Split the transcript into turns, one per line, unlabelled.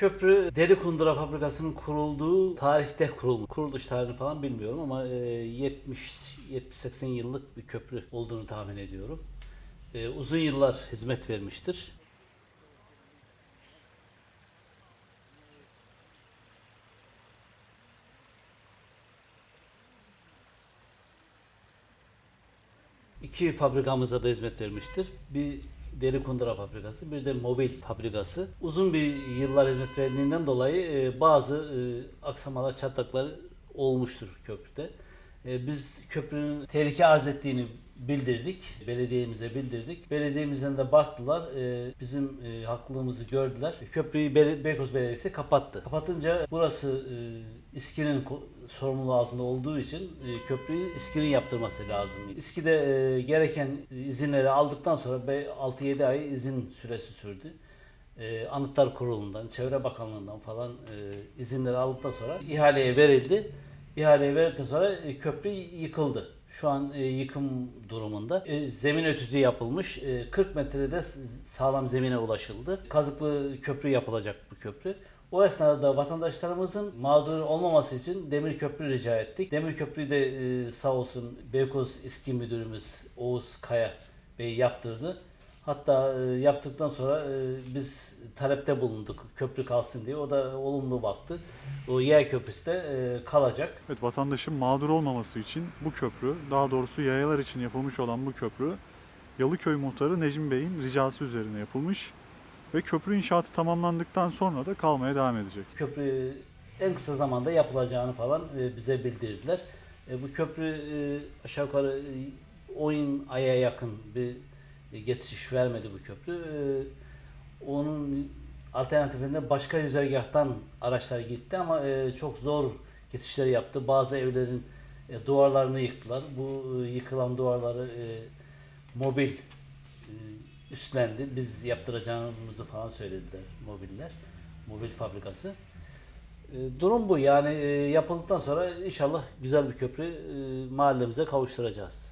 Köprü Deri Kundura Fabrikası'nın kurulduğu tarihte kurulmuş. Kuruluş tarihini falan bilmiyorum ama e, 70-80 yıllık bir köprü olduğunu tahmin ediyorum. E, Uzun yıllar hizmet vermiştir. İki fabrikamıza da hizmet vermiştir. Bir deri kundura fabrikası, bir de mobil fabrikası. Uzun bir yıllar hizmet verdiğinden dolayı e, bazı e, aksamalar, çatlaklar olmuştur köprüde. E, Biz köprünün tehlike arz ettiğini bildirdik, belediyemize bildirdik. Belediyemizden de baktılar, e, bizim e, haklılığımızı gördüler. Köprüyü Beykoz Belediyesi kapattı. Kapatınca burası e, İSKİ'nin sorumluluğu altında olduğu için köprüyü İSKİ'nin yaptırması lazım. İSKİ'de e, gereken izinleri aldıktan sonra be- 6-7 ay izin süresi sürdü. Anıtlar Kurulu'ndan, Çevre Bakanlığı'ndan falan izinleri aldıktan sonra ihaleye verildi. İhaleye verdikten sonra e, köprü yıkıldı. Şu an e, yıkım durumunda. E, zemin ötütü yapılmış. E, 40 metrede sağlam zemine ulaşıldı. Kazıklı köprü yapılacak bu köprü. O esnada vatandaşlarımızın mağdur olmaması için demir köprü rica ettik. Demir köprüyü de sağ olsun Beykoz İSKİ Müdürümüz Oğuz Kaya Bey yaptırdı. Hatta e, yaptıktan sonra e, biz talepte bulunduk köprü kalsın diye. O da olumlu baktı. O yay köprüsü de e, kalacak.
Evet vatandaşın mağdur olmaması için bu köprü, daha doğrusu yayalar için yapılmış olan bu köprü Yalıköy muhtarı Necmi Bey'in ricası üzerine yapılmış ve köprü inşaatı tamamlandıktan sonra da kalmaya devam edecek.
Köprü en kısa zamanda yapılacağını falan e, bize bildirdiler. E, Bu köprü e, aşağı yukarı e, 10 aya yakın bir e, geçiş vermedi bu köprü. E, Onun alternatifinde başka güzergahtan araçlar gitti ama e, çok zor geçişler yaptı. Bazı evlerin e, duvarlarını yıktılar. Bu yıkılan duvarları mobil üstlendi. Biz yaptıracağımızı falan söylediler mobiller. Mobil fabrikası. Durum bu. Yani yapıldıktan sonra inşallah güzel bir köprü mahallemize kavuşturacağız.